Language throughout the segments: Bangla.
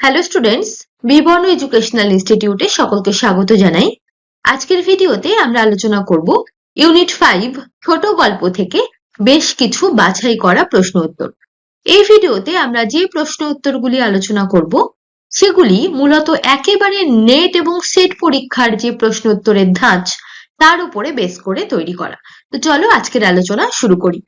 হ্যালো স্টুডেন্টস বিবর্ণ এডুকেশনাল ইনস্টিটিউটে সকলকে স্বাগত জানাই। আজকের ভিডিওতে আমরা আলোচনা করব ইউনিট ফাইভ ছোট গল্প থেকে বেশ কিছু বাছাই করা প্রশ্ন উত্তর। এই ভিডিওতে আমরা যে প্রশ্ন উত্তরগুলি আলোচনা করব, সেগুলি মূলত একেবারে নেট এবং সেট পরীক্ষার যে প্রশ্ন উত্তরের ধাঁচ, তার উপরে বেস করে তৈরি করা। তো চলো আজকের আলোচনা শুরু করি।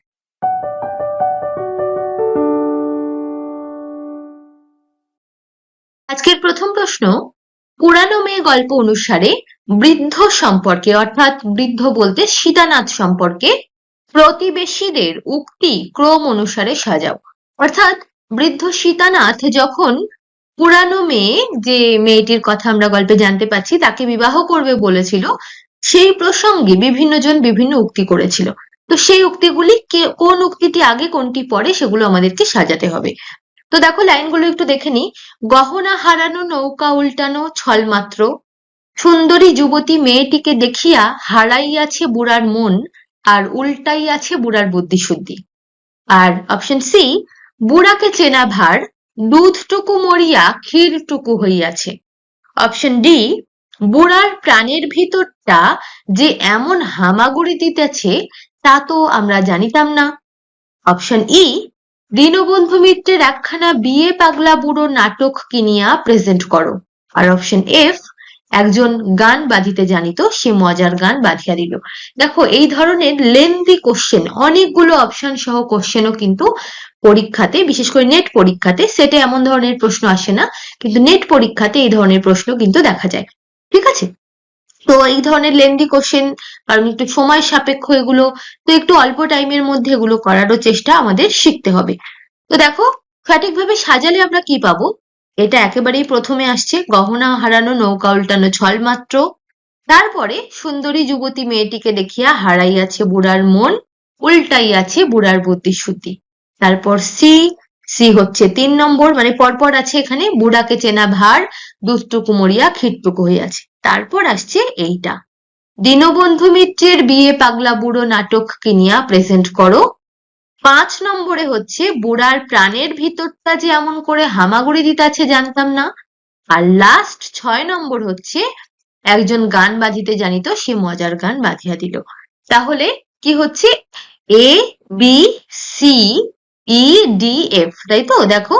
আজকের প্রথম প্রশ্ন, পুরানো মেয়ে গল্প অনুসারে বৃদ্ধ সম্পর্কে, অর্থাৎ বৃদ্ধ বলতে সীতানাথ সম্পর্কে প্রতিবেশীদের উক্তি ক্রম অনুসারে সাজাও। অর্থাৎ বৃদ্ধ সীতানাথ যখন পুরানো মেয়ে, যে মেয়েটির কথা আমরা গল্পে জানতে পাচ্ছি তাকে বিবাহ করবে বলেছিল, সেই প্রসঙ্গে বিভিন্ন জন বিভিন্ন উক্তি করেছিল। তো সেই উক্তিগুলি কে, কোন উক্তিটি আগে কোনটি পরে সেগুলো আমাদেরকে সাজাতে হবে। তো দেখো লাইনগুলো একটু দেখে নিই। গহনা হারানো, নৌকা উল্টানো ছলমাত্র সুন্দরী যুবতী মেয়েটিকে দেখিয়া হারাইয়াছে বুড়ার মন আর উল্টাইয়াছে বুড়ার বুদ্ধিশুদ্ধি। আর অপশন সি বুড়াকে চেনা ভার, দুধটুকু মরিয়া, ক্ষীরটুকু হইয়াছে। অপশন ডি বুড়ার প্রাণের ভিতরটা যে এমন হামাগুড়ি দিতেছে, তা তো আমরা জানিতাম না। অপশন ই দীনবন্ধু মিত্রের একখানা বিয়ে পাগলা বুড়ো নাটক কিনিয়া প্রেজেন্ট করো। আর অপশন এফ একজন গান বাঁধিতে জানিত, সে মজার গান বাঁধিয়া দিল। দেখো, এই ধরনের লেন্দি কোশ্চেন অনেকগুলো অপশন সহ কোশ্চেনও কিন্তু পরীক্ষাতে, বিশেষ করে নেট পরীক্ষাতে সেটে এমন ধরনের প্রশ্ন আসে না, কিন্তু নেট পরীক্ষাতে এই ধরনের প্রশ্ন কিন্তু দেখা যায়। ঠিক আছে? তো এই ধরনের লেন্দি কোশ্চেন কারণ একটু সময় সাপেক্ষ এগুলো, তো একটু অল্প টাইমের মধ্যে এগুলো করারও চেষ্টা আমাদের শিখতে হবে। তো দেখো, সঠিকভাবে সাজালে আমরা কি পাবো? এটা একেবারেই প্রথমে আসছে, গহনা হারানো, নৌকা উল্টানো, ছল মাত্র। তারপরে সুন্দরী যুবতী মেয়েটিকে দেখিয়া হারাইয়াছে বুড়ার মন উল্টাইয়াছে বুড়ার শুদ্ধি তারপর সি সি হচ্ছে তিন নম্বর মানে পরপর আছে এখানে, বুড়াকে চেনা ভার দুধটুকু মরিয়া ক্ষীরটুকু হইয়াছে। তারপর আসছে এইটা। দীনবন্ধু মিত্রের বিয়ে পাগলা বুড়ো নাটক কিনিয়া প্রেজেন্ট করো। পাঁচ নম্বরে হচ্ছে, বুড়ার প্রাণের ভিতরটা যে এমন করে হামাগুড়ি দিতেছে জানতাম না। আর লাস্ট ছয় নম্বর হচ্ছে, একজন গান বাজিতে জানিত, সে মজার গান বাজিয়া দিল। তাহলে কি হচ্ছে? A B C E D F তাই তো? দেখো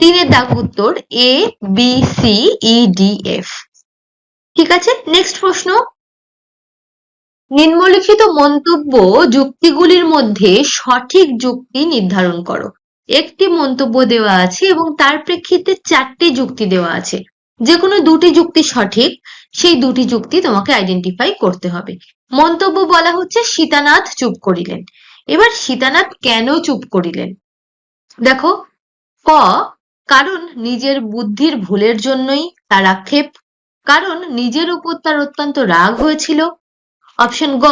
তিনের দাগ উত্তর A B C E D F ঠিক আছে নেক্সট প্রশ্ন। নিম্নলিখিত মন্তব্য যুক্তিগুলির মধ্যে সঠিক যুক্তি নির্ধারণ করো। একটি মন্তব্য দেওয়া আছে এবং তার প্রেক্ষিতে চারটি যুক্তি দেওয়া আছে। যে কোনো দুটি যুক্তি সঠিক, সেই দুটি যুক্তি তোমাকে আইডেন্টিফাই করতে হবে। মন্তব্য বলা হচ্ছে, সীতানাথ চুপ করিলেন। এবার সীতানাথ কেন চুপ করিলেন? দেখো, ক, কারণ নিজের বুদ্ধির ভুলের জন্যই তার আক্ষেপ কারণ নিজের উপর তার অত্যন্ত রাগ হয়েছিল। অপশন গ,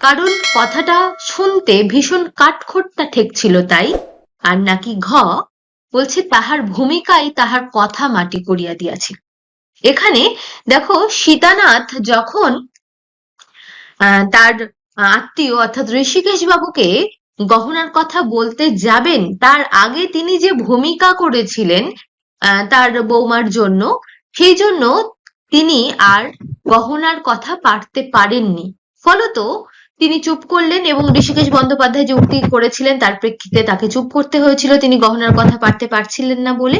কারণ কথাটা শুনতে ভীষণ কাঠখোট্টা ঠেকছিল তাই। আর নাকি ঘ, বলছে তাহার ভূমিকাই তাহার কথা মাটি করিয়া দিয়াছে। এখানে দেখো সীতানাথ যখন তার আত্মীয় অর্থাৎ ঋষিকেশ বাবুকে গহনার কথা বলতে যাবেন, তার আগে তিনি যে ভূমিকা করেছিলেন তার বৌমার জন্য, সেই জন্য তিনি আর গহনার কথা পারতে পারেননি। ফলত তিনি চুপ করলেন এবং ঋষিকেশ বন্দ্যোপাধ্যায় যে উক্তি করেছিলেন তার প্রেক্ষিতে তাকে চুপ করতে হয়েছিল, তিনি গহনার কথা পারতে পারছিলেন না বলে।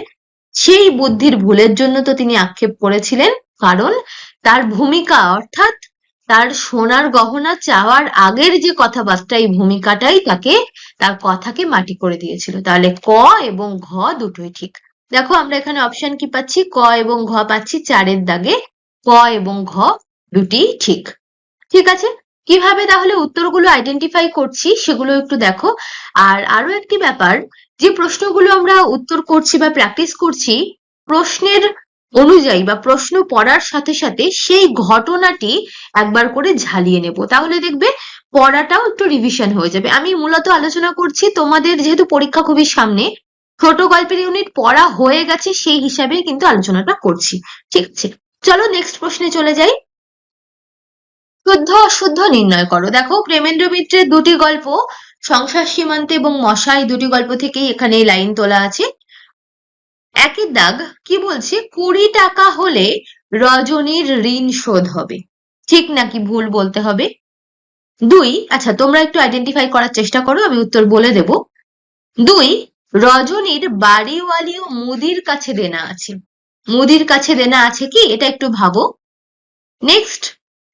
সেই বুদ্ধির ভুলের জন্য তো তিনি আক্ষেপ করেছিলেন, কারণ তার ভূমিকা অর্থাৎ তার সোনার গহনা চাওয়ার আগের যে কথাবার্তা, এই ভূমিকাটাই তাকে, তার কথাকে মাটি করে দিয়েছিল। তাহলে ক এবং ঘ দুটোই ঠিক। দেখো, আমরা এখানে অপশন কি পাচ্ছি? ক এবং ঘ পাচ্ছি চারের দাগে। ক এবং ঘ দুটি ঠিক। ঠিক আছে? কীভাবে তাহলে উত্তরগুলো আইডেন্টিফাই করছি সেগুলো একটু দেখো। আর আরও একটি ব্যাপার, যে প্রশ্নগুলো আমরা উত্তর করছি বা প্র্যাকটিস করছি, প্রশ্নের অনুযায়ী বা প্রশ্ন পড়ার সাথে সাথে সেই ঘটনাটি একবার করে ঝালিয়ে নেব। তাহলে দেখবে পড়াটাও একটু রিভিশন হয়ে যাবে। আমি মূলত আলোচনা করছি তোমাদের, যেহেতু পরীক্ষা খুবই সামনে ছোট গল্পের ইউনিট পড়া হয়ে গেছে, সেই হিসাবে কিন্তু আলোচনাটা করছি। ঠিক আছে চলো নেক্সট প্রশ্নে চলে যাই। শুদ্ধ অশুদ্ধ নির্ণয় করো। দেখো প্রেমেন্দ্র মিত্রের দুটি গল্প, সংসার সীমান্তে এবং মশাই দুটি গল্প থেকেই এখানে লাইন তোলা আছে। একই দাগ, কি বলছে? কুড়ি টাকা হলে রজনীর ঋণ শোধ হবে। ঠিক নাকি ভুল বলতে হবে? দুই আচ্ছা তোমরা একটু আইডেন্টিফাই করার চেষ্টা করো, আমি উত্তর বলে দেব। দুই রজনীর বাড়িওয়ালি ও মুদির কাছে দেনা আছে। মুদির কাছে দেনা আছে কি? এটা একটু ভাবো। নেক্সট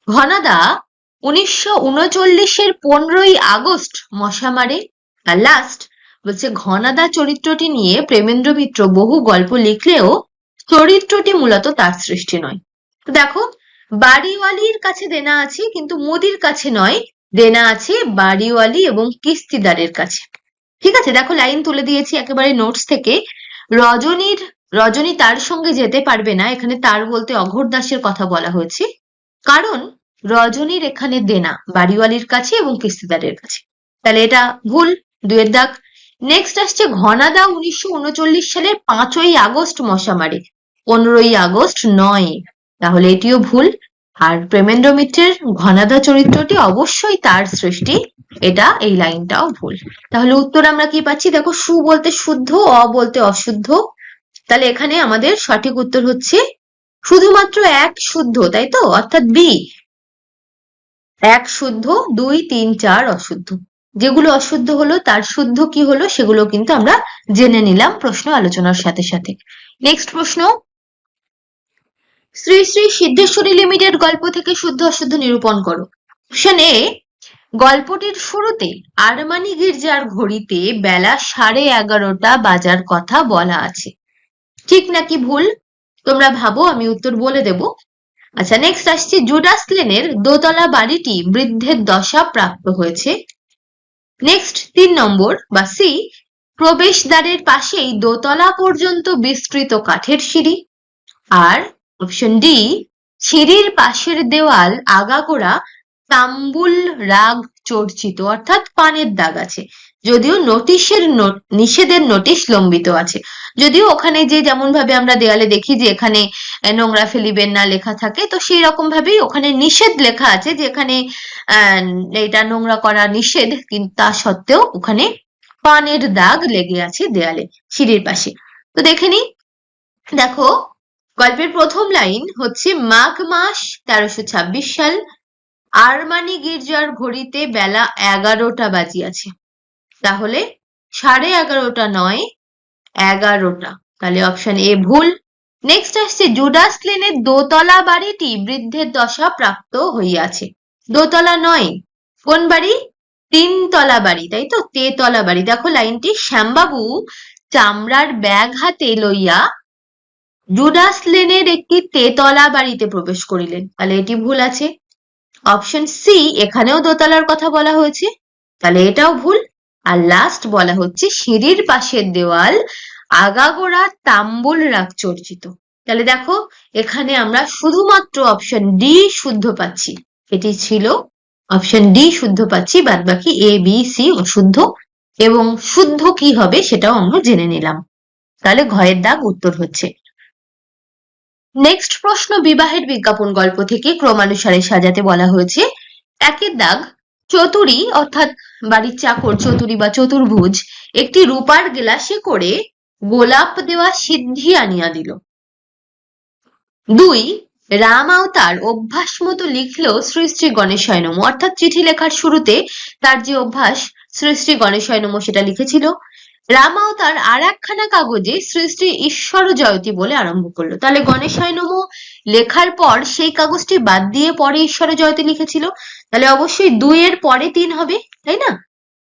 ঘনাদা উনিশশো উনচল্লিশের পনেরোই আগস্ট মশা মারে। আর লাস্ট বলছে, ঘনাদা চরিত্রটি নিয়ে প্রেমেন্দ্র মিত্র বহু গল্প লিখলেও চরিত্রটি মূলত তার সৃষ্টি নয়। তো দেখো, বাড়িওয়ালির কাছে দেনা আছে, কিন্তু মুদির কাছে নয়, দেনা আছে বাড়িওয়ালি এবং কিস্তিদারের কাছে। ঠিক আছে, দেখো লাইন তুলে দিয়েছি একেবারে নোটস থেকে। রজনীর, রজনী তার সঙ্গে যেতে পারবে না, এখানে তার বলতে অঘর দাসের কথা বলা হয়েছে। কারণ রজনীর এখানে দেনা, বাড়িওয়ালির কাছে এবং কিস্তিদারের কাছে। তাহলে এটা ভুল, দুয়ের দাগ। নেক্সট আসছে ঘনাদা উনিশশো উনচল্লিশ সালের পাঁচই আগস্ট মশা মারে পনেরোই আগস্ট নয়। তাহলে এটিও ভুল। আর প্রেমেন্দ্র মিত্রের ঘনাদা চরিত্রটি অবশ্যই তার সৃষ্টি। এটা এই লাইনটাও ভুল। তাহলে উত্তর আমরা কি পাচ্ছি? দেখো, সু বলতে শুদ্ধ, অ বলতে অশুদ্ধ। তাহলে এখানে আমাদের সঠিক উত্তর হচ্ছে শুধুমাত্র এক শুদ্ধ, তাই তো? অর্থাৎ বি। এক শুদ্ধ, দুই, তিন, চার অশুদ্ধ। যেগুলো অশুদ্ধ হলো, তার শুদ্ধ কি হলো, সেগুলো কিন্তু আমরা জেনে নিলাম প্রশ্ন আলোচনার সাথে সাথে। নেক্সট প্রশ্ন শ্রী শ্রী সিদ্ধেশ্বরী লিমিটেড গল্প থেকে শুদ্ধ অশুদ্ধ নিরূপণ করো। অপশন এ গল্পটির শুরুতে আরমানি গির্জার ঘড়িতে বেলা সাড়ে এগারোটা বাজার কথা বলা আছে। ঠিক নাকি ভুল? তোমরা ভাবো, আমি উত্তর বলে দেব। আচ্ছা নেক্সট আসছি। জুডাস লেনের দোতলা বাড়িটি বৃদ্ধের দশা প্রাপ্ত হয়েছে। নেক্সট তিন নম্বর বা সি প্রবেশদ্বারের পাশেই দোতলা পর্যন্ত বিস্তৃত কাঠের সিঁড়ি। আর ডি সিঁড়ির পাশের দেওয়াল আগাগোড়া তাম্বুল রাগ চর্চিত, অর্থাৎ পানের দাগ আছে। যদিও নোটিশের নোট, নিষেধের নোটিশ লম্বিত আছে। যদিও ওখানে যে যেমন ভাবে আমরা দেয়ালে দেখি যে এখানে নোংরা ফেলিবেন না লেখা থাকে, তো সেই রকম ভাবেই ওখানে নিষেধ লেখা আছে যে এখানে আহ এটা নোংরা করা নিষেধ, কিন্তু তা সত্ত্বেও ওখানে পানের দাগ লেগে আছে দেয়ালে, সিঁড়ির পাশে। তো দেখে নি। দেখো গল্পের প্রথম লাইন হচ্ছে, মাঘ মাস তেরোশো ছাব্বিশ সাল, আরমানি গির্জার ঘড়িতে বেলা এগারোটা বাজিয়াছে। তাহলে সাড়ে এগারোটা নয়, এগারোটা। তাহলে অপশন এ ভুল। নেক্সট আসছে, জুডাস লেনের দোতলা বাড়িটি বৃদ্ধের দশা প্রাপ্ত হইয়াছে। দোতলা নয়, কোন বাড়ি? তিনতলা বাড়ি, তাই তো? তেতলা বাড়ি। দেখো লাইনটি, শ্যামবাবু চামড়ার ব্যাগ হাতে লইয়া জুডাস লেনের একটি তেতলা বাড়িতে প্রবেশ করিলেন। তাহলে এটি ভুল আছে। অপশন সি এখানেও দোতলার কথা বলা হয়েছে। তাহলে এটাও ভুল। আর লাস্ট বলা হচ্ছে, সিঁড়ির পাশের দেওয়াল আগাগোড়া তাম্বুল রাগ চর্চিত। তাহলে দেখো, এখানে আমরা শুধুমাত্র অপশন ডি শুদ্ধ পাচ্ছি। এটি ছিল অপশন ডি শুদ্ধ পাচ্ছি বাদ বাকি এ বি সি অশুদ্ধ। এবং শুদ্ধ কি হবে সেটাও আমরা জেনে নিলাম। তাহলে ঘয়ের দাগ উত্তর হচ্ছে। নেক্সট প্রশ্ন, বিবাহের বিজ্ঞাপন গল্প থেকে ক্রমানুসারে সাজাতে বলা হয়েছে। একের দাগ, চতুরি, অর্থাৎ বাড়ির চাকর, চতুরি বা চতুর্ভুজ, একটি রূপার গ্লাসে করে গোলাপ দেওয়া সিদ্ধি আনিয়া দিল। দুই, রাম আওতার অভ্যাস মতো লিখলো শ্রী শ্রী গণেশায় নমঃ অর্থাৎ চিঠি লেখার শুরুতে তার যে অভ্যাস, শ্রী শ্রী গণেশায় নমঃ সেটা লিখেছিল। রাম আওতার আর একখানা কাগজে শ্রী ঈশ্বর জয়তী বলে আরম্ভ করল। তাহলে গণেশায় নমঃ লেখার পর সেই কাগজটি বাদ দিয়ে পরে ঈশ্বর জয়তী লিখেছিল। তাহলে অবশ্যই দুইয়ের পরে তিন হবে, তাই না?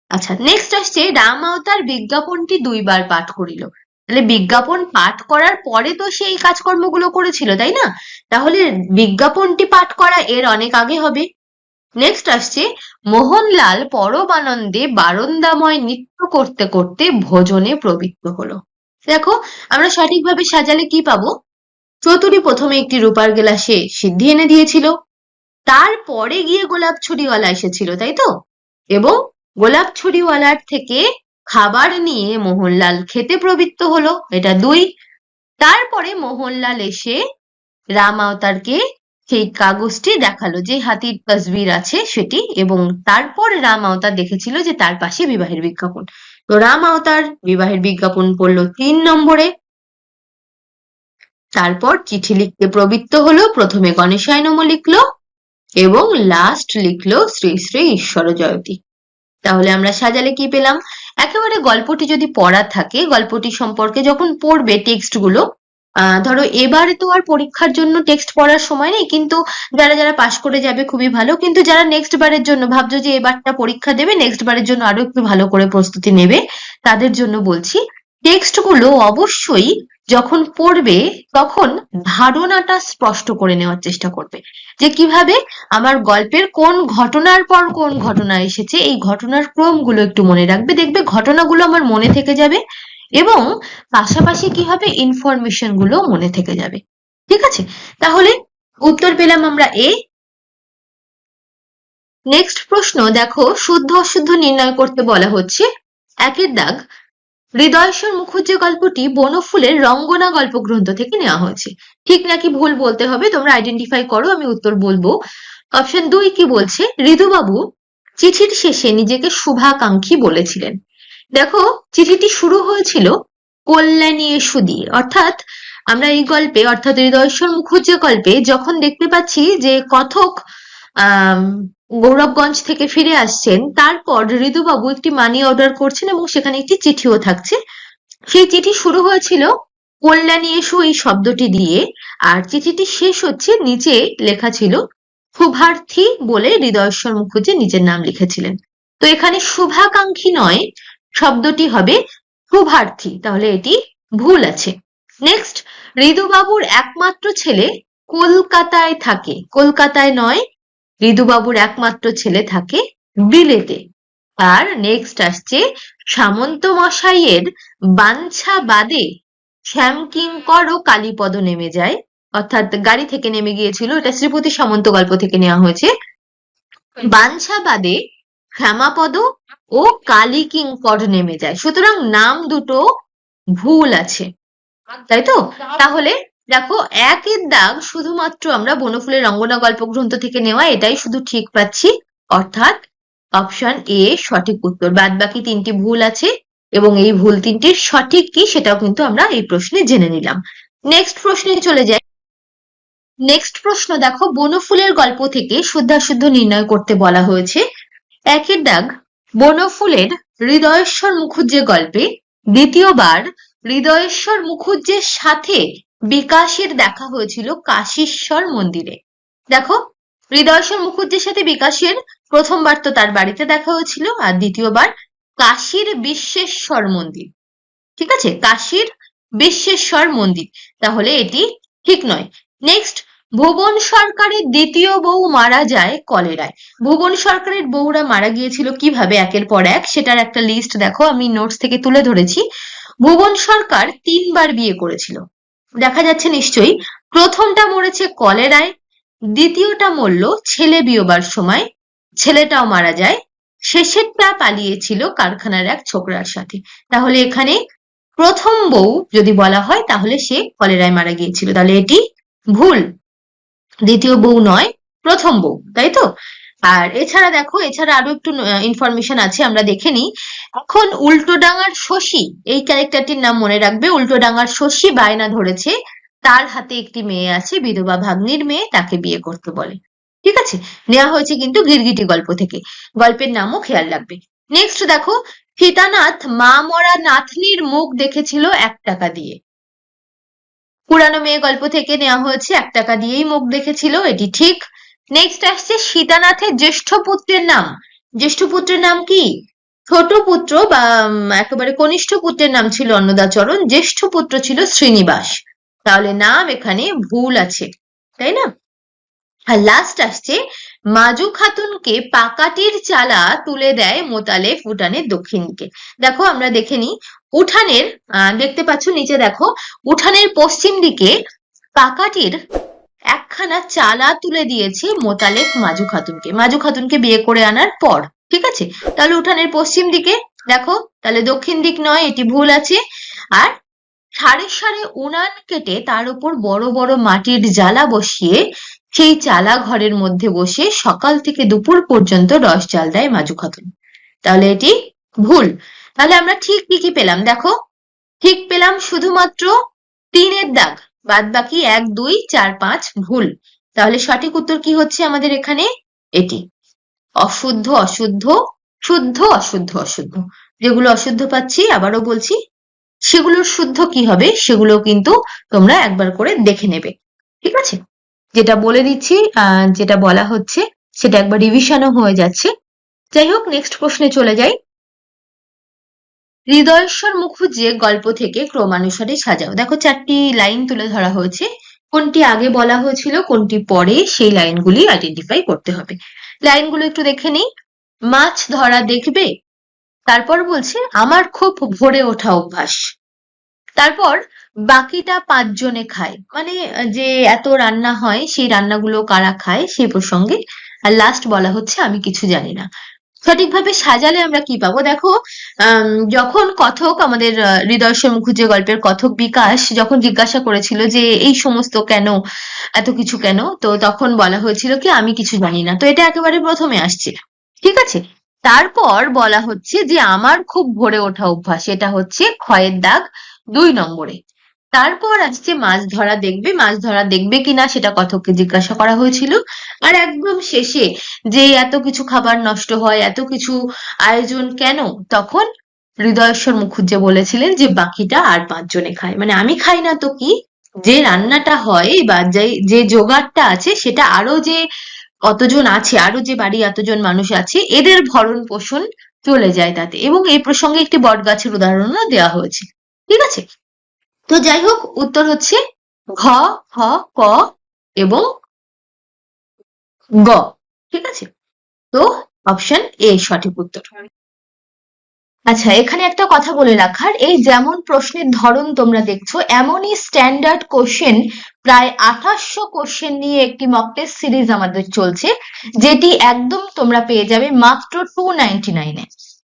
আচ্ছা নেক্সট আসছে রাম আওতার বিজ্ঞাপনটি দুইবার পাঠ করিল। তাহলে বিজ্ঞাপন পাঠ করার পরে তো সেই কাজকর্মগুলো করেছিল, তাই না? তাহলে বিজ্ঞাপনটি পাঠ করা এর অনেক আগে হবে। নেক্সট আসছে, মোহনলাল পরম আনন্দে বারন্দাময় নৃত্য করতে করতে ভোজনে প্রবৃত্ত হলো। দেখো, আমরা সঠিকভাবে সাজালে কি পাবো? চতুরি প্রথমে একটি রূপার গ্লাসে সিদ্ধি এনে দিয়েছিল। তারপরে গিয়ে গোলাপ ছুরিওয়ালা এসেছিল, তাই তো? এবং গোলাপ ছুরিওয়ালার থেকে খাবার নিয়ে মোহনলাল খেতে প্রবৃত্ত হলো, এটা দুই। তারপরে মোহনলাল এসে রাম আওতারকে সেই কাগজটি দেখাল যে হাতির তসবির আছে সেটি এবং তারপর রাম আওতার দেখেছিল যে তার পাশে বিবাহের বিজ্ঞাপন। তো রাম আওতার বিবাহের বিজ্ঞাপন পড়ল তিন নম্বরে। তারপর চিঠি লিখতে প্রবৃত্ত হলো, প্রথমে গণেশায় নমঃ লিখলো এবং লাস্ট লিখলো শ্রী শ্রী ঈশ্বর জয়তী। তাহলে আমরা সাজালে কি পেলাম? একেবারে গল্পটি যদি পড়া থাকে, গল্পটি সম্পর্কে যখন পড়বে টেক্সটগুলো ধরো এবারে তো আর পরীক্ষার জন্য টেক্সট পড়ার সময় নেই, কিন্তু যারা যারা পাশ করে যাবে খুবই ভালো, কিন্তু যারা নেক্সট বারের জন্য ভাবছ যে এবারটা পরীক্ষা দেবে নেক্সট বারের জন্য আরও একটু ভালো করে প্রস্তুতি নেবে, তাদের জন্য বলছি টেক্সটগুলো অবশ্যই যখন পড়বে তখন ধারণাটা স্পষ্ট করে নেওয়ার চেষ্টা করবে। যে কীভাবে আমার গল্পের কোন ঘটনার পর কোন ঘটনা এসেছে, এই ঘটনার ক্রমগুলো একটু মনে রাখবে, দেখবে ঘটনাগুলো আমার মনে থেকে যাবে এবং পাশাপাশি কি হবে? ইনফরমেশনগুলো মনে থেকে যাবে। ঠিক আছে? তাহলে উত্তর পেলাম আমরা এ নেক্সট প্রশ্ন, দেখো, শুদ্ধ অশুদ্ধ নির্ণয় করতে বলা হচ্ছে। একের দাগ হৃদয়েশ্বর মুখুজ্জে গল্পটি বনফুলের রঙ্গনা গল্প গ্রন্থ থেকে নেওয়া হয়েছে। ঠিক নাকি ভুল বলতে হবে? তোমরা আইডেন্টিফাই করো, আমি উত্তর বলব। অপশন দুই কি বলছে? ঋতুবাবু চিঠির শেষে নিজেকে শুভাকাঙ্ক্ষী বলেছিলেন। দেখো, চিঠিটি শুরু হয়েছিল, কল্যাণী এসু দিয়ে। অর্থাৎ আমরা এই গল্পে, অর্থাৎ হৃদয়েশ্বর মুখুজ্জে গল্পে যখন দেখতে পাচ্ছি যে কথক গৌরবগঞ্জ থেকে ফিরে আসছেন, তারপর ঋতুবাবু একটি মানি অর্ডার করছেন এবং সেখানে একটি চিঠিও থাকছে। সেই চিঠি শুরু হয়েছিল, কল্যাণী এসু এই শব্দটি দিয়ে, আর চিঠিটি শেষ হচ্ছে নিচে লেখা ছিল, শুভার্থী বলে হৃদয়েশ্বর মুখুজ্জে নিজের নাম লিখেছিলেন। তো এখানে শুভাকাঙ্ক্ষী নয় শব্দটি হবে শুভার্থী তাহলে এটি ভুল আছে। নেক্সট ঋতুবাবুর একমাত্র ছেলে কলকাতায় থাকে। কলকাতায় নয় ঋদুবাবুর একমাত্র ছেলে থাকে বিলেতে আর নেক্সট আসছে সামন্ত মশাইয়ের বাঞ্ছা বাদে শ্যামকিঙ্কর ও কালীপদ নেমে যায়। অর্থাৎ গাড়ি থেকে নেমে গিয়েছিল, এটা শ্রীপতি সামন্ত গল্প থেকে নেওয়া হয়েছে। বাঞ্ছা বাদে শ্যামাপদ ও কালী কিঙ্কর নেমে যায়। সুতরাং নাম দুটো ভুল আছে। তাই তো? তাহলে দেখো, একের দাগ শুধুমাত্র আমরা বনফুলের রঙ্গনা গল্প গ্রন্থ থেকে নেওয়া, এটাই শুধু ঠিক পাচ্ছি। অর্থাৎ অপশন এ সঠিক উত্তর। বাদ বাকি তিনটি ভুল আছে এবং এই ভুল তিনটির সঠিক কি সেটাও কিন্তু আমরা এই প্রশ্নে জেনে নিলাম। নেক্সট প্রশ্নে চলে যাই। নেক্সট প্রশ্ন দেখো, বনফুলের গল্প থেকে শুদ্ধাশুদ্ধ নির্ণয় করতে বলা হয়েছে। একের দাগ বনফুলের হৃদয়েশ্বর মুখুজ্জে গল্পে দ্বিতীয়বার হৃদয়েশ্বর মুখুজ্জের সাথে বিকাশের দেখা হয়েছিল কাশীশ্বর মন্দিরে। দেখো, হৃদয়েশ্বর মুখুজ্জের সাথে বিকাশের প্রথমবার তো তার বাড়িতে দেখা হয়েছিল আর দ্বিতীয়বার কাশীর বিশ্বেশ্বর মন্দির। ঠিক আছে? কাশীর বিশ্বেশ্বর মন্দির। তাহলে এটি ঠিক নয়। নেক্সট ভুবন সরকারের দ্বিতীয় বউ মারা যায় কলেরায়। ভুবন সরকারের বউরা মারা গিয়েছিল কীভাবে একের পর এক সেটার একটা লিস্ট দেখো, আমি নোটস থেকে তুলে ধরেছি। ভুবন সরকার তিনবার বিয়ে করেছিল। দেখা যাচ্ছে নিশ্চয়ই, প্রথমটা মরেছে কলেরায়, দ্বিতীয়টা মরল ছেলে বিয়োবার সময়, ছেলেটাও মারা যায়। শেষেরটা পালিয়েছিল কারখানার এক ছোকরার সাথে। তাহলে এখানে প্রথম বউ যদি বলা হয়, তাহলে সে কলেরায় মারা গিয়েছিল। তাহলে এটি ভুল। দ্বিতীয় বউ নয়, প্রথম বউ, তাই তো? আর এছাড়া দেখো, এছাড়া আরও একটু ইনফরমেশন আছে, আমরা দেখে নিই। এখন উল্টোডাঙার শশী, এই ক্যারেক্টারটির নাম মনে রাখবে, উল্টোডাঙার শশী বায়না ধরেছে। তার হাতে একটি মেয়ে আছে, বিধবা ভাগ্নির মেয়ে, তাকে বিয়ে করতে বলে। ঠিক আছে? নেওয়া হয়েছে কিন্তু গিরগিটি গল্প থেকে। গল্পের নামও খেয়াল রাখবে। নেক্সট দেখো, সীতানাথ মা মরা নাথনির মুখ দেখেছিল এক টাকা দিয়ে। পুরানো মেয়ে গল্প থেকে নেওয়া হয়েছে এক টাকা দিয়েই মুখ দেখেছিল এটি ঠিক। নেক্সট আসছে সীতানাথের জ্যেষ্ঠ পুত্রের নাম। জ্যেষ্ঠ পুত্রের নাম কি? ছোট পুত্র বা একেবারে কনিষ্ঠ পুত্রের নাম ছিল অন্নদাচরণ। জ্যেষ্ঠ পুত্র ছিল শ্রীনিবাস। তাহলে নাম এখানে ভুল আছে, তাই না? আর লাস্ট আসছে, মাজু খাতুনকে পাকাটির চালা তুলে দেয় মোতালে উঠানের দক্ষিণ দিকে দেখো আমরা দেখে নিই উঠানের দেখতে পাচ্ছ নিচে দেখো, উঠানের পশ্চিম দিকে পাকাটির একখানা চালা তুলে দিয়েছে মোতালেক মাজু খাতুনকে। মাজু খাতুনকে বিয়ে করে আনার পর, ঠিক আছে? তাহলে উঠানের পশ্চিম দিকে দেখো, তাহলে দক্ষিণ দিক নয়, এটি ভুল আছে। আর সারে সারে উনান কেটে তার উপর বড় বড় মাটির জ্বালা বসিয়ে সেই চালা ঘরের মধ্যে বসে সকাল থেকে দুপুর পর্যন্ত রস জাল দেয় মাজু খাতুন। তাহলে এটি ভুল। তাহলে আমরা ঠিক কি কি পেলাম? দেখো, ঠিক পেলাম শুধুমাত্র তিনের দাগ বাদ বাকি এক, দুই, চার, পাঁচ, ভুল। তাহলে সঠিক উত্তর কি হচ্ছে আমাদের এখানে? এটি। অশুদ্ধ অশুদ্ধ, শুদ্ধ, অশুদ্ধ অশুদ্ধ। যেগুলো অশুদ্ধ পাচ্ছি, আবারও বলছি, সেগুলোর শুদ্ধ কি হবে? সেগুলো কিন্তু তোমরা একবার করে দেখে নেবে। ঠিক আছে? যেটা বলে দিচ্ছি যেটা বলা হচ্ছে, সেটা একবার রিভিশনও হয়ে যাচ্ছে। যাই হোক নেক্সট প্রশ্নে চলে যাই। হৃদয়েশ্বর মুখুজ্জে গল্প থেকে ক্রমানুসারে সাজাও। দেখো চারটি লাইন তুলে ধরা হয়েছে। কোনটি আগে বলা হয়েছিল, কোনটি পরে সেই লাইনগুলি আইডেন্টিফাই করতে হবে। লাইনগুলো একটু দেখে নিই। মাছ ধরা দেখবে, তারপর বলছে, আমার খুব ভোরে ওঠা অভ্যাস। তারপর, বাকিটা পাঁচজনে খায়। মানে যে এত রান্না হয়, সেই রান্নাগুলো কারা খায় সেই প্রসঙ্গে। আর লাস্ট বলা হচ্ছে, আমি কিছু জানি না। সঠিকভাবে সাজালে আমরা কি পাবো? দেখো যখন কথক আমাদের হৃদয় মুখুজ্জে গল্পের কথক বিকাশ যখন জিজ্ঞাসা করেছিল যে এই সমস্ত কেন, এত কিছু কেন? তো তখন বলা হয়েছিল কি, আমি কিছু জানি না। তো এটা একেবারে প্রথমে আসছে। ঠিক আছে? তারপর বলা হচ্ছে যে আমার খুব ভরে ওঠা অভ্যাস এটা হচ্ছে ক্ষয়ের দাগ দুই নম্বরে। তারপর আসছে মাছ ধরা, দেখবে? মাছ ধরা দেখবে কিনা সেটা কথককে জিজ্ঞাসা করা হয়েছিল। আর একদম শেষে যে এত কিছু খাবার নষ্ট হয়, এত কিছু আয়োজন কেন? তখন হৃদয়েশ্বর মুখুজ্জে বলেছিলেন যে বাকিটা আর পাঁচজনে খায়। মানে আমি খাই না তো কি? যে রান্নাটা হয় বা যে জোগাড়টা আছে সেটা আরও যে কতজন আছে আরও যে বাড়ি এতজন মানুষ আছে, এদের ভরণ পোষণ চলে যায় তাতে। এবং এই প্রসঙ্গে একটি বট গাছের উদাহরণও দেওয়া হয়েছে। ঠিক আছে? তো যাই হোক, উত্তর হচ্ছে ঘ খ ক এবং গ। ঠিক আছে? তো অপশন এ সঠিক উত্তর। আচ্ছা এখানে একটা কথা বলে রাখার। এই যেমন প্রশ্নের ধরন তোমরা দেখছ, এমনই স্ট্যান্ডার্ড কোশ্চেন প্রায় আঠাশশো কোশ্চেন নিয়ে একটি মক টেস্ট সিরিজ আমাদের চলছে, যেটি একদম তোমরা পেয়ে যাবে মাত্র টু নাইনটি নাইনে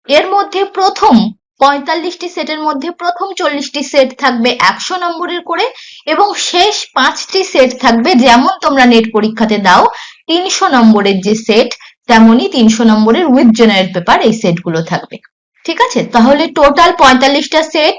এর মধ্যে প্রথম পঁয়তাল্লিশটি সেটের মধ্যে প্রথম চল্লিশটি সেট থাকবে একশো নম্বরের করে এবং শেষ পাঁচটি সেট থাকবে যেমন তোমরা নেট পরীক্ষাতে দাও তিনশো নম্বরের যে সেট তেমনই তিনশো নম্বরের উইথ জেনারেল পেপার এই সেটগুলো থাকবে। ঠিক আছে? তাহলে টোটাল পঁয়তাল্লিশটা সেট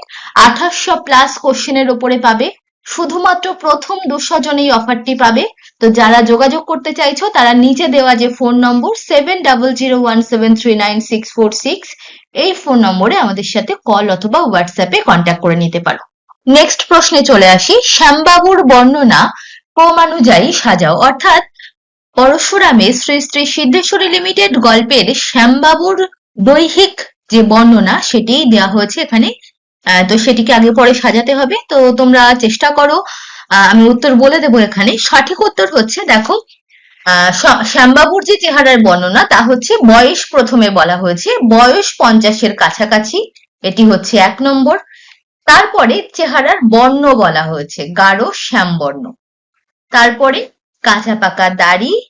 আঠাশশো প্লাস কোশ্চেনের ওপরে পাবে। শুধুমাত্র প্রথম দুশো জন এই অফারটি পাবে। তো যারা যোগাযোগ করতে চাইছো, তারা নিচে দেওয়া যে phone number seven double zero one seven three nine six four six এই ফোন নম্বরে আমাদের সাথে কল অথবা হোয়াটসঅ্যাপে কন্ট্যাক্ট করে নিতে পারো। নেক্সট প্রশ্নে চলে আসি, শ্যামবাবুর বর্ণনা ক্রমানুযায়ী সাজাও। অর্থাৎ পরশুরামে শ্রী শ্রী সিদ্ধেশ্বরী লিমিটেড গল্পের শ্যামবাবুর দৈহিক যে বর্ণনা সেটি দেওয়া হয়েছে এখানে। তো সেটিকে আগে পরে সাজাতে হবে। তো তোমরা চেষ্টা করো। আমি উত্তর বলে দেবো এখানে। সঠিক উত্তর হচ্ছে, দেখো শ্যামবাবুর যে চেহারার বর্ণনা, তা হচ্ছে বয়স প্রথমে বলা হয়েছে। বয়স পঞ্চাশের কাছাকাছি। এটি হচ্ছে এক নম্বর। তারপরে চেহারার বর্ণ বলা হয়েছে। গাঢ় শ্যামবর্ণ। তারপরে কাঁচা পাকা দাড়ি,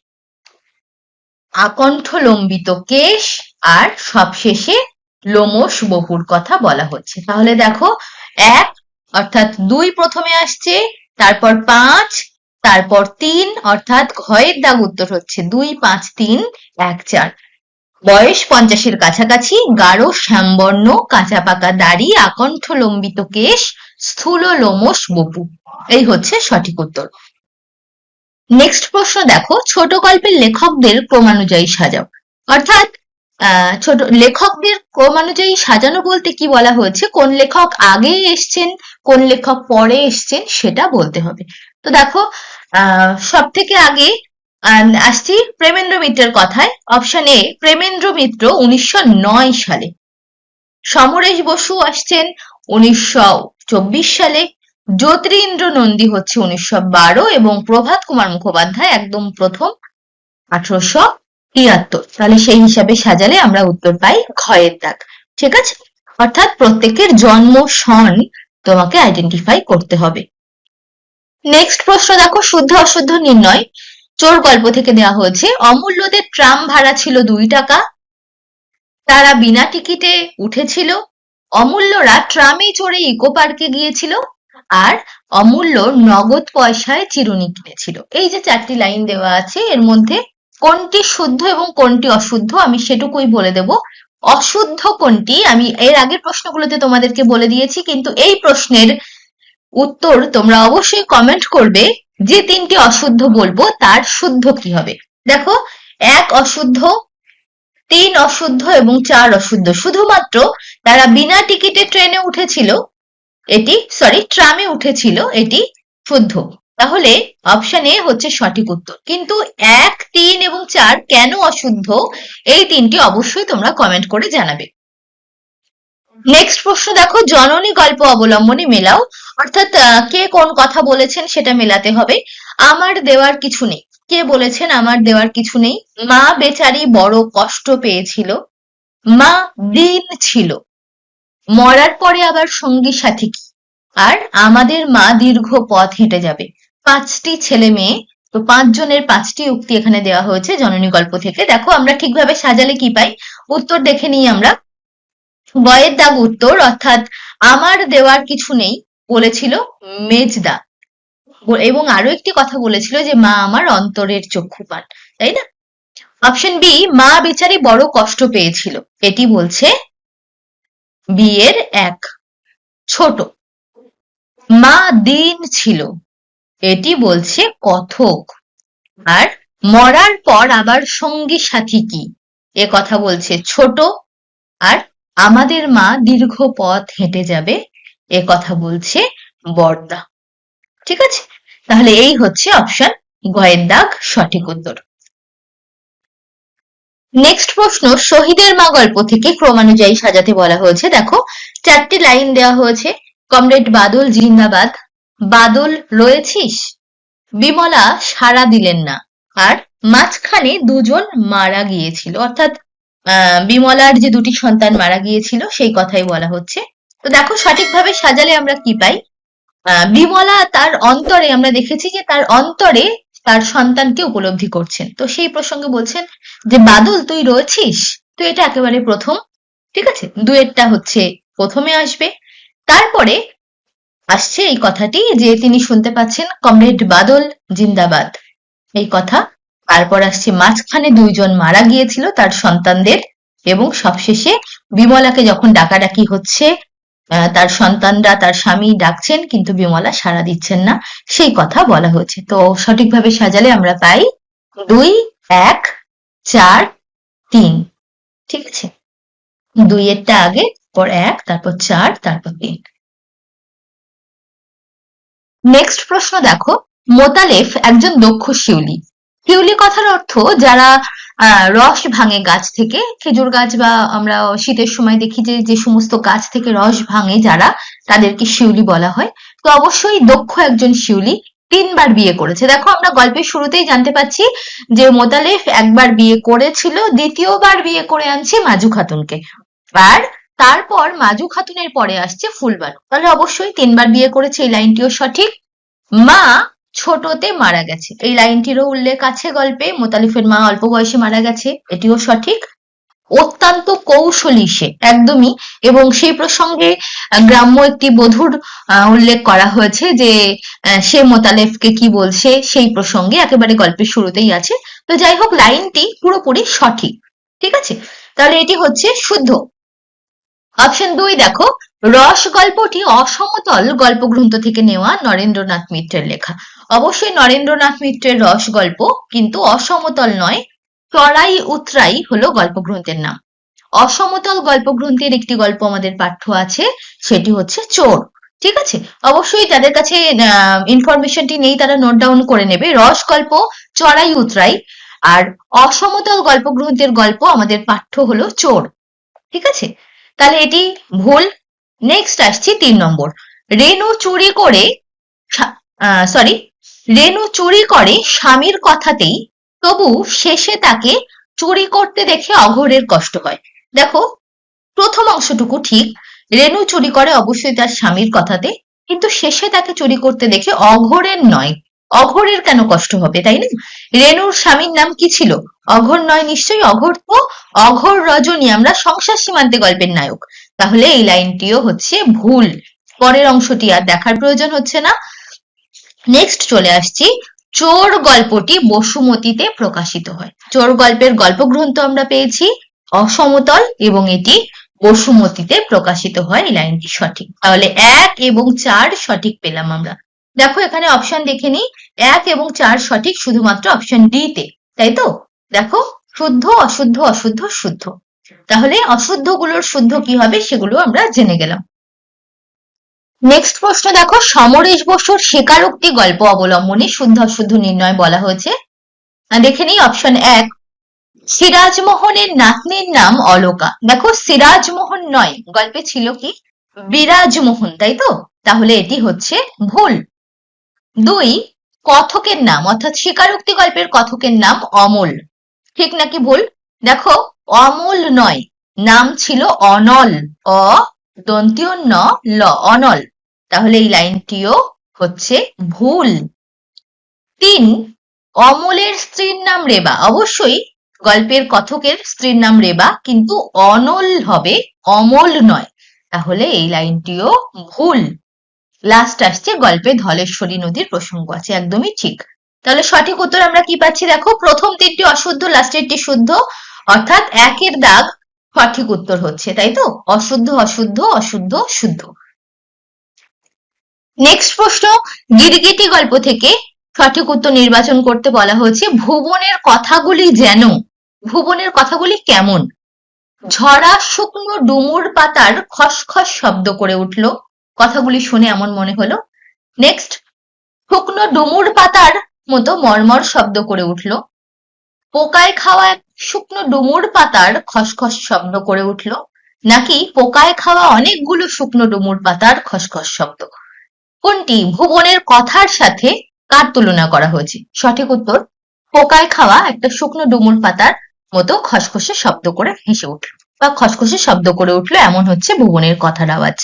আকণ্ঠ লম্বিত কেশ, আর সবশেষে লোমশ বহুর কথা বলা হচ্ছে। তাহলে দেখো, এক, অর্থাৎ দুই প্রথমে আসছে, তারপর পাঁচ তারপর তিন, অর্থাৎ ঘয়ের দাগ উত্তর হচ্ছে দুই, পাঁচ, তিন, এক, চার। বয়স পঞ্চাশের কাছাকাছি, গাঢ়, শ্যামবর্ণ কাঁচা পাকা দাড়ি আকণ্ঠ লম্বিত কেশ, স্থূল লোমশ বপু। এই হচ্ছে সঠিক উত্তর। নেক্সট প্রশ্ন দেখো, ছোট গল্পের লেখকদের ক্রমানুযায়ী সাজাও। অর্থাৎ ছোট লেখকদের ক্রমানুযায়ী সাজানো বলতে কি বলা হয়েছে? কোন লেখক আগে এসছেন, কোন লেখক পরে এসছেন, সেটা বলতে হবে। তো দেখো সব থেকে আগে আসছি প্রেমেন্দ্র মিত্রের কথায়। অপশন এ প্রেমেন্দ্র মিত্র উনিশশো নয় সালে। সমরেশ বসু আসছেন উনিশশো চব্বিশ সালে। জ্যোতিরিন্দ্র নন্দী হচ্ছে উনিশশো বারো এবং প্রভাত কুমার মুখোপাধ্যায় একদম প্রথম আঠারোশো তিয়াত্তর। তাহলে সেই হিসাবে সাজালে আমরা উত্তর পাই ক্ষয়ের দাগ। ঠিক আছে? অর্থাৎ প্রত্যেকের জন্ম সন তোমাকে আইডেন্টিফাই করতে হবে। নেক্সট প্রশ্ন দেখো, শুদ্ধ অশুদ্ধ নির্ণয়। চোর গল্প থেকে দেওয়া হয়েছে। অমূল্যদের ট্রাম ভাড়া ছিল দুই টাকা। তারা বিনা টিকিটে উঠেছিল। অমূল্যরা ট্রামে চড়ে ইকো পার্কে গিয়েছিল আর অমূল্য নগদ পয়সায় চিরুনি কিনেছিল। এই যে চারটি লাইন দেওয়া আছে, এর মধ্যে কোনটি শুদ্ধ এবং কোনটি অশুদ্ধ আমি সেটুকুই বলে দেব। অশুদ্ধ কোনটি? আমি এর আগের প্রশ্নগুলোতে তোমাদেরকে বলে দিয়েছি, কিন্তু এই প্রশ্নের উত্তর তোমরা অবশ্যই কমেন্ট করবে যে তিনটি অশুদ্ধ বলব, তার শুদ্ধ কি হবে? দেখো, এক অশুদ্ধ, তিন অশুদ্ধ এবং চার অশুদ্ধ। শুধুমাত্র তারা বিনা টিকিটে ট্রেনে উঠেছিল, এটি সরি ট্রামে উঠেছিল, এটি শুদ্ধ। তাহলে অপশন এ হচ্ছে সঠিক উত্তর। কিন্তু এক, তিন এবং চার কেন অশুদ্ধ? এই তিনটি অবশ্যই তোমরা কমেন্ট করে জানাবে। নেক্সট প্রশ্ন দেখো, জননী গল্প অবলম্বনে মেলাও অর্থাৎ কে কোন কথা বলেছেন সেটা মেলাতে হবে। আমার দেওয়ার কিছু নেই। কে বলেছেন আমার দেওয়ার কিছু নেই? মা বেচারি বড় কষ্ট পেয়েছিল। মা দিন ছিল। মরার পরে আবার সঙ্গী সাথী কি? আর আমাদের মা দীর্ঘ পথ হেঁটে যাবে। পাঁচটি ছেলে মেয়ে, তো পাঁচজনের পাঁচটি উক্তি এখানে দেওয়া হয়েছে জননী গল্প থেকে। দেখো, আমরা ঠিকভাবে সাজালে কি পাই? উত্তর দেখে নিই আমরা। বয়ের দাগ উত্তর, অর্থাৎ আমার দেওয়ার কিছু নেই বলেছিল মেজদা। এবং আরও একটি কথা বলেছিল যে মা আমার অন্তরের চক্ষু পান তাই না? অপশন বি মা বেচারি বড় কষ্ট পেয়েছিল। এটি বলছে বিয়ের এক ছোট। মা দিন ছিল। এটি বলছে কথক। আর মরার পর আবার সঙ্গী সাথী কি? এ কথা বলছে ছোট। আর আমাদের মা দীর্ঘ পথ হেঁটে যাবে এ কথা বলছে বর্দা। ঠিক আছে? তাহলে এই হচ্ছে অপশন গয়ের দাগ, সঠিক উত্তর। নেক্সট প্রশ্ন, শহীদের মা গল্প থেকে ক্রমানুযায়ী সাজাতে বলা হয়েছে। দেখো, চারটি লাইন দেওয়া হয়েছে। কমরেড বাদল, জিন্দাবাদ। বাদল, রয়েছিস? বিমলা, সাড়া দিলেন না। আর মাঝখানে দুজন মারা গিয়েছিল। অর্থাৎ বিমলার যে দুটি সন্তান মারা গিয়েছিল, সেই কথাই বলা হচ্ছে। তো দেখো সঠিকভাবে সাজালে আমরা কি পাই? বিমলা তার অন্তরে, আমরা দেখেছি যে তার অন্তরে তার সন্তানকে উপলব্ধি করছেন। তো সেই প্রসঙ্গে বলছেন যে, বাদল, তুই রয়েছিস? তো এটা একেবারে প্রথম, ঠিক আছে? দুয়েরটা হচ্ছে প্রথমে আসবে। তারপরে আসছে এই কথাটি যে, তিনি শুনতে পাচ্ছেন কমরেড বাদল, জিন্দাবাদ। এই কথা। তারপর আসছে মাঝখানে দুইজন মারা গিয়েছিল তার সন্তানদের এবং সবশেষে বিমলাকে যখন ডাকাডাকি হচ্ছে তার সন্তানরা তার স্বামী ডাকছেন, কিন্তু বিমলা সাড়া দিচ্ছেন না। সেই কথা বলা হয়েছে তো সঠিকভাবে সাজালে আমরা পাই দুই, এক, চার, তিন। ঠিক আছে? দুইয়েরটা আগে, পর এক, তারপর চার, তারপর তিন। নেক্সট প্রশ্ন দেখো। মোতালেফ একজন দক্ষ শিউলি। শিউলি কথার অর্থ যারা রস ভাঙে গাছ থেকে। খেজুর গাছ বা আমরা শীতের সময় দেখি যে যে সমস্ত গাছ থেকে রস ভাঙে যারা, তাদেরকে শিউলি বলা হয়। তো অবশ্যই দক্ষ একজন শিউলি তিনবার বিয়ে করেছে। দেখো, আমরা গল্পের শুরুতেই জানতে পাচ্ছি যে মোতালেফ একবার বিয়ে করেছিল, দ্বিতীয়বার বিয়ে করে আনছে মাজু খাতুনকে। আর তারপর মাজু খাতুনের পরে আসছে ফুলবানু। তাহলে অবশ্যই তিনবার বিয়ে করেছে, এই লাইনটিও সঠিক। মা ছোটতে মারা গেছে। এই লাইনটিরও উল্লেখ আছে গল্পে। মোতালিফের মা অল্প বয়সে মারা গেছে, এটিও সঠিক। অত্যন্ত কৌশলী সে, একদমই। এবং সেই প্রসঙ্গে গ্রাম্য একটি বধুর উল্লেখ করা হয়েছে যে সে মোতালেফকে কি বলছে সেই প্রসঙ্গে একেবারে গল্পের শুরুতেই আছে। তো যাই হোক, লাইনটি পুরোপুরি সঠিক। ঠিক আছে? তাহলে এটি হচ্ছে শুদ্ধ। অপশন দুই দেখো রস গল্পটি অসমতল গল্পগ্রন্থ থেকে নেওয়া নরেন্দ্রনাথ মিত্রের লেখা। অবশ্যই নরেন্দ্রনাথ মিত্রের রস গল্প কিন্তু অসমতল নয়, চড়াই উতরাই হলো গল্পগ্রন্থের নাম। অসমতল গল্পগ্রন্থের একটি গল্প আমাদের পাঠ্য আছে, সেটি হচ্ছে চোর। ঠিক আছে? অবশ্যই যাদের কাছে ইনফরমেশনটি নেই, তারা নোট ডাউন করে নেবে। রস গল্প চড়াই উতরাই আর অসমতল গল্পগ্রন্থের গল্প আমাদের পাঠ্য হলো চোর। ঠিক আছে? তাহলে এটি ভুল। নেক্সট আসছি তিন নম্বর। রেনু চুরি করে সরি রেনু চুরি করে স্বামীর কথাতেই তবু শেষে তাকে চুরি করতে দেখে অঘোরের কষ্ট হয়। দেখো, প্রথম অংশটুকু ঠিক রেনু চুরি করে অবশ্যই তার স্বামীর কথাতে, কিন্তু শেষে তাকে চুরি করতে দেখে অঘোরের নয়। অঘরের কেন কষ্ট হবে, তাই না? রেনুর স্বামীর নাম কি ছিল? অঘোর নয় নিশ্চয়ই, অঘোর তো অঘর রজনী, আমরা সংসার সীমান্তে গল্পের নায়ক। তাহলে এই লাইনটিও হচ্ছে ভুল। পরের অংশটি আর দেখার প্রয়োজন হচ্ছে না। নেক্সট চলে আসছি। চোর গল্পটি বসুমতীতে প্রকাশিত হয়। চোর গল্পের গল্পগ্রন্থ আমরা পেয়েছি। অসমতল এবং এটি বসুমতীতে প্রকাশিত হয়। এই লাইনটি সঠিক। তাহলে এক এবং চার সঠিক পেলাম আমরা। দেখো, এখানে অপশন দেখে নিই। এক এবং চার সঠিক শুধুমাত্র অপশন ডি তে। তাই তো? দেখো, শুদ্ধ, অশুদ্ধ অশুদ্ধ, শুদ্ধ। তাহলে অশুদ্ধগুলোর শুদ্ধ কি হবে সেগুলো আমরা জেনে গেলাম। নেক্সট প্রশ্ন দেখো, সমরেশ বসুর স্বীকারোক্তি গল্প অবলম্বনে শুদ্ধ অশুদ্ধ নির্ণয় বলা হয়েছে। দেখে নিই অপশন এক, সিরাজমোহনের নাতনির নাম অলকা। দেখো, সিরাজমোহন নয়, গল্পে ছিল কি? বিরাজমোহন, তাই তো? তাহলে এটি হচ্ছে ভুল। দুই, কথকের নাম, অর্থাৎ স্বীকারোক্তি গল্পের কথকের নাম অমল। ঠিক নাকি ভুল? দেখো অমল নয়, নাম ছিল অনল, অ দন্তীয় ন ল, অনল। তাহলে এই লাইনটিও হচ্ছে ভুল। তিন, অমলের স্ত্রীর নাম রেবা। অবশ্যই গল্পের কথকের স্ত্রীর নাম রেবা, কিন্তু অনল হবে অমল নয়। তাহলে এই লাইনটিও ভুল। লাস্ট আসছে গল্পে ধলেশ্বরী নদীর প্রসঙ্গ আছে, একদমই ঠিক। তাহলে সঠিক উত্তর আমরা কি পাচ্ছি? দেখো, প্রথম তিনটি অশুদ্ধ লাস্টেরটি শুদ্ধ। অর্থাৎ একের দাগ সঠিক উত্তর হচ্ছে, তাই তো? অশুদ্ধ অশুদ্ধ অশুদ্ধ, শুদ্ধ। নেক্সট প্রশ্ন গিরগিটি গল্প থেকে সঠিক উত্তর নির্বাচন করতে বলা হয়েছে, ভুবনের কথাগুলি যেন, ভুবনের কথাগুলি কেমন? ঝরা শুকনো ডুমুর পাতার খসখস শব্দ করে উঠল, কথাগুলি শুনে এমন মনে হলো। নেক্সট শুকনো ডুমুর পাতার মতো মর্মর শব্দ করে উঠল পোকায় খাওয়া এক শুকনো ডুমুর পাতার খসখস শব্দ করে উঠল। নাকি পোকায় খাওয়া অনেকগুলো শুকনো ডুমুর পাতার খসখস শব্দ? কোনটি ভুবনের কথার সাথে কার তুলনা করা হয়েছে? সঠিক উত্তর, পোকায় খাওয়া একটা শুকনো ডুমুর পাতার মতো খসখসে শব্দ করে হেসে উঠল। বা খসখসে শব্দ করে উঠল এমন হচ্ছে ভুবনের কথার আওয়াজ।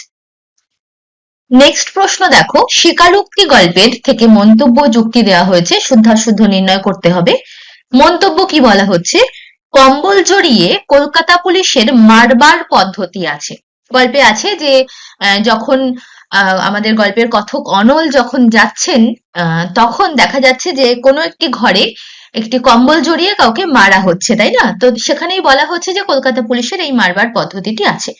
নেক্সট প্রশ্ন দেখো, স্বীকারোক্তি গল্পের থেকে মন্তব্য যুক্তি দেওয়া হয়েছে। শুদ্ধাশুদ্ধ নির্ণয় করতে হবে। মন্তব্য কি বলা হচ্ছে? কম্বল জড়িয়ে কলকাতা পুলিশের মারবার পদ্ধতি আছে। গল্পে আছে যে যখন আমাদের গল্পের কথক অনল যখন যাচ্ছেন তখন দেখা যাচ্ছে যে কোনো একটি ঘরে একটি কম্বল জড়িয়ে কাউকে মারা হচ্ছে, তাই না? তো সেখানেই বলা হচ্ছে যে কলকাতা পুলিশের এই মারবার পদ্ধতিটি আছে।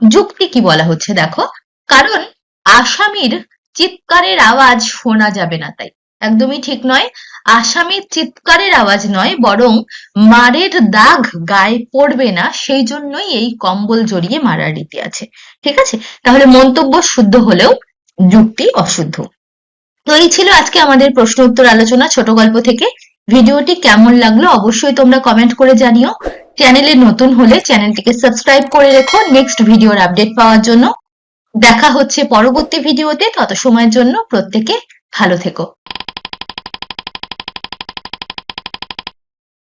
যুক্তি কি বলা হচ্ছে দেখো? কারণ আসামির চিৎকারের আওয়াজ শোনা যাবে না তাই। একদমই ঠিক নয়। আসামির চিৎকারের আওয়াজ নয়, বরং মারের দাগ গায়ে পড়বে না, সেই জন্যই এই কম্বল জড়িয়ে মারার রীতি আছে। ঠিক আছে? তাহলে মন্তব্য শুদ্ধ হলেও যুক্তি অশুদ্ধ। তো এই ছিল আজকে আমাদের প্রশ্ন উত্তর আলোচনা ছোট গল্প থেকে। ভিডিওটি কেমন লাগল অবশ্যই তোমরা কমেন্ট করে জানিও। চ্যানেলে নতুন হলে চ্যানেলটিকে সাবস্ক্রাইব করে রেখো নেক্সট ভিডিওর আপডেট পাওয়ার জন্য। দেখা হচ্ছে পরবর্তী ভিডিওতে তত সময়ের জন্য প্রত্যেকে ভালো থেকো।